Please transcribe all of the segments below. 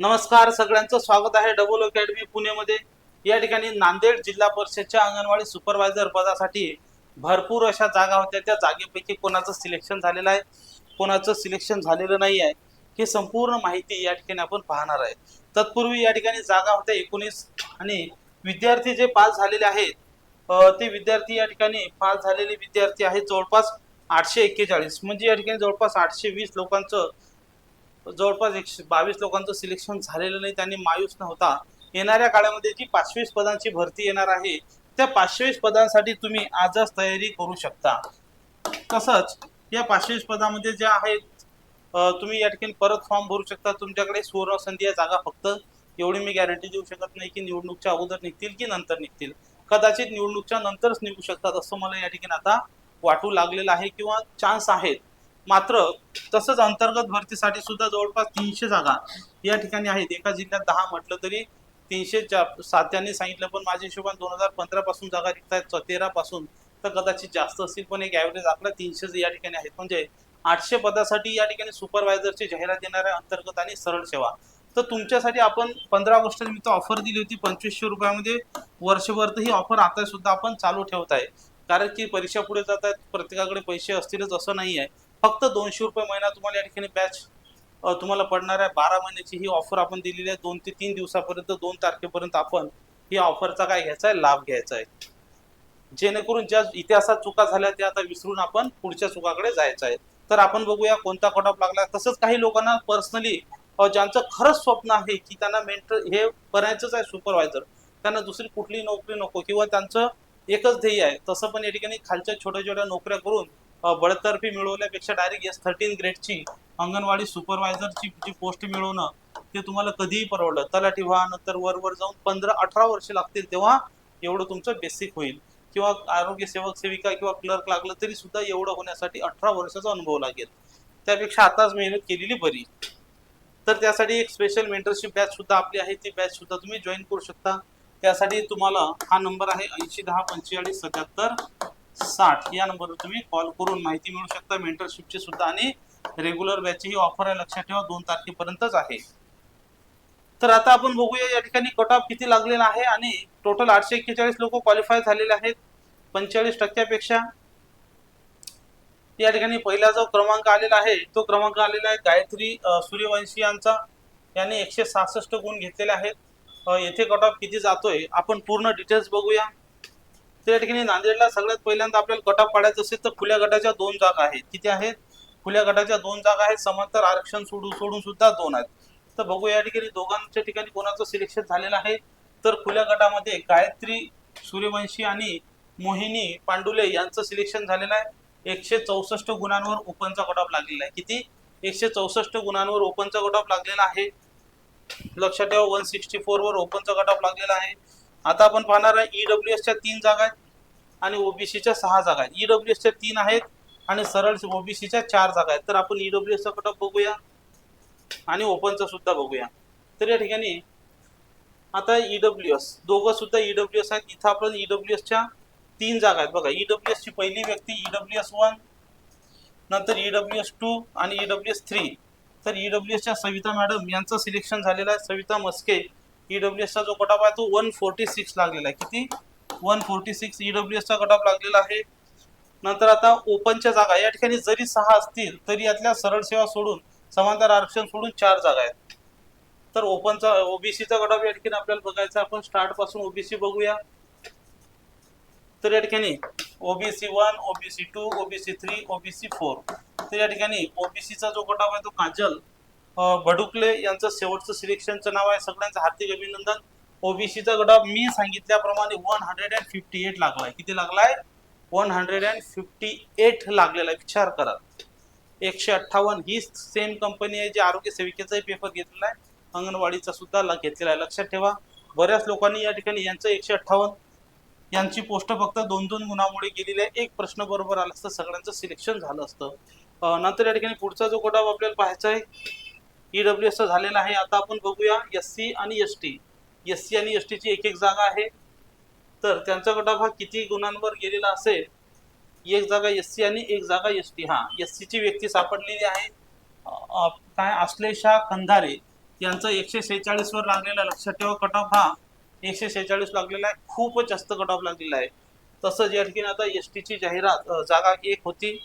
नमस्कार सगळ्यांचं स्वागत आहे डबल अकॅडमी पुणेमध्ये. या ठिकाणी नांदेड जिल्हा परिषदच्या अंगणवाडी सुपरवायझर पदासाठी भरपूर अशा जागा होत्या. त्या जागेपैकी कोणाचं सिलेक्शन झालेलं आहे कोणाचं सिलेक्शन झालेलं नाही आहे ही संपूर्ण माहिती या ठिकाणी आपण पाहणार आहे. तत्पूर्वी या ठिकाणी जागा होत्या एकोणीस आणि विद्यार्थी जे पास झालेले आहेत ते विद्यार्थी या ठिकाणी पास झालेले विद्यार्थी आहेत जवळपास आठशे एक्केचाळीस. म्हणजे या ठिकाणी जवळपास आठशे वीस लोकांचं जवळपास एकशे बावीस लोकांचं सिलेक्शन झालेलं नाही त्यांनी मायूस न होता येणाऱ्या काळामध्ये जी पाचवीस पदांची भरती येणार आहे त्या पाचवीस पदांसाठी तुम्ही आजच तयारी करू शकता. तसंच या पाचवीस पदामध्ये ज्या आहेत तुम्ही या ठिकाणी परत फॉर्म भरू शकता. तुमच्याकडे सुवर्ण संधी या जागा फक्त. एवढी मी गॅरंटी देऊ शकत नाही की निवडणूकच्या अगोदर निघतील की नंतर निघतील. कदाचित निवडणूकच्या नंतरच निघू शकतात असं मला या ठिकाणी आता वाटू लागलेलं आहे किंवा चान्स आहेत. मात्र तसंच अंतर्गत भरतीसाठी सुद्धा जवळपास तीनशे जागा या ठिकाणी आहेत. एका जिल्ह्यात दहा म्हटलं तरी तीनशे सात्यांनी सांगितलं पण माझ्या हिशोबाने दोन हजार पंधरा पासून जागा रिक्त आहेत. तेरा पासून तर कदाचित जास्त असतील पण एक ॲव्हरेज आपला तीनशे या ठिकाणी आहेत. म्हणजे आठशे पदासाठी या ठिकाणी सुपरवायझरची जाहिरात देणाऱ्या अंतर्गत आणि सरळ सेवा. तर तुमच्यासाठी आपण पंधरा ऑगस्ट निमित्त ऑफर दिली होती. पंचवीसशे रुपयामध्ये वर्षभर तर ही ऑफर आता सुद्धा आपण चालू ठेवत आहे. कारण की परीक्षा पुढे जात आहेत. प्रत्येकाकडे पैसे असतीलच असं नाही आहे फक्त दोनशे रुपये महिना तुम्हाला या ठिकाणी बॅच तुम्हाला पडणार आहे. बारा महिन्याची ही ऑफर आपण दिलेली आहे. दोन ते तीन दिवसापर्यंत दोन तारखेपर्यंत आपण ही ऑफरचा काय घ्यायचा आहे लाभ घ्यायचा आहे जेणेकरून ज्या इतिहासात चुका झाल्या त्या आता विसरून आपण पुढच्या चुकाकडे जायचं आहे तर आपण बघूया कोणता कट ऑफ लागला. तसंच काही लोकांना पर्सनली ज्यांचं खरंच स्वप्न आहे की त्यांना मेंटर हे बनायचंच आहे सुपरवायझर त्यांना दुसरी कुठली नोकरी नको किंवा त्यांचं एकच ध्येय आहे. तसं पण या ठिकाणी खालच्या छोट्या छोट्या नोकऱ्या करून बळतर्फी मिळवल्यापेक्षा डायरेक्ट एस थर्टीन ग्रेडची अंगणवाडी सुपरवायझरची जी पोस्ट मिळवणं ते तुम्हाला कधीही परवडलं. तलाठी व्हा नंतर वर वर जाऊन पंधरा अठरा वर्ष लागतील तेव्हा एवढं तुमचं बेसिक होईल. किंवा आरोग्य सेवक सेविका किंवा क्लर्क लागलं तरी सुद्धा एवढं होण्यासाठी अठरा वर्षाचा अनुभव लागेल. त्यापेक्षा आताच मेहनत केलेली बरी. तर त्यासाठी एक स्पेशल मेंटरशिप बॅच सुद्धा आपली आहे. ती बॅच सुद्धा तुम्ही जॉईन करू शकता. त्यासाठी तुम्हाला हा नंबर आहे ऐंशी दहा पंचेचाळीस सत्याहत्तर साठ या नंबरवर तुम्ही कॉल करून माहिती मिळू शकता. मेंटरशिपची सुद्धा आणि रेग्युलर बॅचची ही ऑफर आहे. लक्षात ठेवा दोन तारखेपर्यंतच आहे. तर आता आपण बघूया या ठिकाणी कट ऑफ किती लागलेला आहे आणि टोटल आठशे एक्केचाळीस लोक क्वालिफाय झालेले आहेत. पंचेचाळीस टक्क्यापेक्षा. या ठिकाणी पहिला जो क्रमांक आलेला आहे तो क्रमांक आलेला आहे गायत्री सूर्यवंशी यांचा. याने एकशे सहासष्ट गुण घेतलेले आहेत. येथे कट ऑफ किती जातोय? आपण पूर्ण डिटेल्स बघूया. त्या ठिकाणी नांदेडला सगळ्यात पहिल्यांदा आपल्याला गटा पाडायचं असेल तर खुल्या गटाच्या दोन जागा आहेत. किती आहेत? खुल्या गटाच्या दोन जागा आहेत. समांतर आरक्षण सोडून सोडून सुद्धा दोन आहेत. तर बघू या ठिकाणी दोघांच्या ठिकाणी कोणाचं सिलेक्शन झालेलं आहे. तर खुल्या गटामध्ये गायत्री सूर्यवंशी आणि मोहिनी पांडुले यांचं सिलेक्शन झालेलं आहे. एकशे चौसष्ट गुणांवर ओपनचा कट ऑफ लागलेला आहे. किती? एकशे चौसष्ट गुणांवर ओपनचा कट ऑफ लागलेला आहे. लक्षात ठेवा वन सिक्स्टी फोर वर ओपनचा कट ऑफ लागलेला आहे. आता आपण पाहणार आहे ईडब्ल्यू एसच्या तीन जागा आहेत आणि ओबीसीच्या सहा जागा आहेत ईडब्ल्यू एसच्या तीन आहेत आणि सरळ ओबीसीच्या चार जागा आहेत तर आपण ईडब्ल्यू एसचा कट ऑफ बघूया आणि ओपनचा सुद्धा बघूया तर या ठिकाणी आता ईडब्ल्यू एस दोघं सुद्धा ईडब्ल्यू एस आहेत इथं आपण ईडब्ल्यू एसच्या तीन जागा आहेत बघा ईडब्ल्यू एसची पहिली व्यक्ती ईडब्ल्यू एस वन नंतर ईडब्ल्यू एस टू आणि ईडब्ल्यू एस थ्री तर ईडब्ल्यू एसच्या सविता मॅडम यांचं सिलेक्शन झालेलं आहे सविता मस्के ईडब्ल्यू एसचा जो कट ऑफ आहे तो वन फोर्टी सिक्स लागलेला आहे. किती? One forty six E W चा कट ऑफ लागलेला आहे. नंतर आता ओपनच्या जागा या ठिकाणी जरी सहा असतील तरी यातल्या सरळ सेवा सोडून समांतर आरक्षण सोडून चार जागा आहेत. तर ओपनचा ओबीसीचा कट ऑफ या ठिकाणी आपल्याला बघायचा आपण स्टार्टपासून ओबीसी बघूया. तर या ठिकाणी OBC one OBC two OBC three OBC four तर या ठिकाणी ओबीसीचा जो कट ऑफ आहे तो काजल भडुकले यांचं शेवटचं सिलेक्शनचं नाव आहे. सगळ्यांचं हार्दिक अभिनंदन. ओबीसीचा गट मी सांगितल्याप्रमाणे one hundred and fifty eight लागलाय. किती लागलाय? One hundred and fifty eight लागलेला आहे. विचार करा. एकशे अठ्ठावन्न. ही सेम कंपनी आहे जी आरोग्य सेविकेचाही पेपर घेतलेला आहे. अंगणवाडीचा सुद्धा ल- घेतलेला आहे. लक्षात ठेवा. बऱ्याच लोकांनी या ठिकाणी यांचं एकशे अठ्ठावन्न. यांची पोस्ट फक्त दोन दोन गुणामुळे गेलेली आहे. एक प्रश्न बरोबर आला असतं सगळ्यांचं सिलेक्शन झालं असतं. नंतर या ठिकाणी पुढचा जो कोटाव आपल्याला पाहायचा आहे. ईडब्ल्यू एसचा झालेला आहे. आता आपण बघूया एस सी आणि एस टी. एस सी आणि एस टीची एक एक जागा आहे. तर त्यांचा गटाभाग हा किती गुणांवर गेलेला असेल? एक जागा एस सी आणि एक जागा एस टी. हा एस सीची व्यक्ती सापडलेली आहे. काय? आश्लेषा खंधारे यांचा एकशे सेहेचाळीसवर लागलेला लक्षात ठेवा कट ऑफ हा एकशे शेहेचाळीस लागलेला आहे. खूपच जास्त कट ऑफ लागलेला आहे. तसंच या ठिकाणी आता एस टीची जाहिरात जागा एक होती.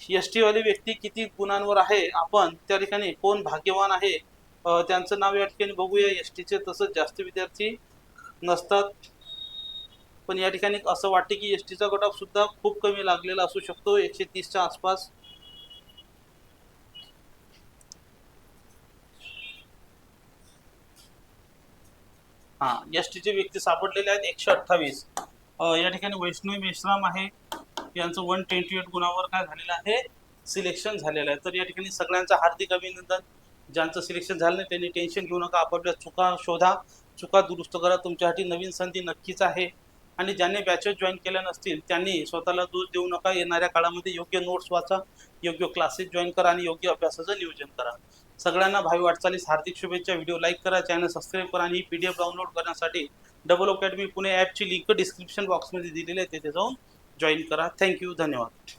एस वाली व्यक्ती किती गुणांवर आहे आपण त्या ठिकाणी कोण भाग्यवान आहे त्यांचं नाव या ठिकाणी बघूया. एस टीचे तसंच जास्त विद्यार्थी नसतात. पण या ठिकाणी असं वाटते की एस टीचा कट ऑफ सुद्धा खूप कमी लागलेला असू शकतो एकशे तीसच्या आसपास. हा एस टीचे व्यक्ती सापडलेले आहेत एकशे अठ्ठावीस. या ठिकाणी वैष्णवी मेश्राम आहे. यांचं वन ट्वेंटी एट गुणावर काय झालेलं आहे? सिलेक्शन झालेलं आहे. तर या ठिकाणी सगळ्यांचं हार्दिक अभिनंदन. ज्यांचं सिलेक्शन झालं नाही त्यांनी टेन्शन घेऊ नका. आपापल्या चुका शोधा चुका दुरुस्त करा. तुमच्यासाठी नवीन संधी नक्कीच आहे. आणि ज्यांनी बॅचेस जॉईन केल्या नसतील त्यांनी स्वतःला दूध देऊ नका. येणाऱ्या काळामध्ये योग्य नोट्स वाचा योग्य क्लासेस जॉईन करा आणि योग्य अभ्यासाचं नियोजन करा. सगळ्यांना भावी वाटचालीस हार्दिक शुभेच्छा. व्हिडिओ लाईक करा चॅनल सबस्क्राईब करा आणि ही पी डी एफ डाउनलोड करण्यासाठी डबल अकॅडमी पुणे ॲपची लिंक डिस्क्रिप्शन बॉक्समध्ये दिलेली आहे. तिथे जाऊन जॉईन करा. थँक्यू धन्यवाद.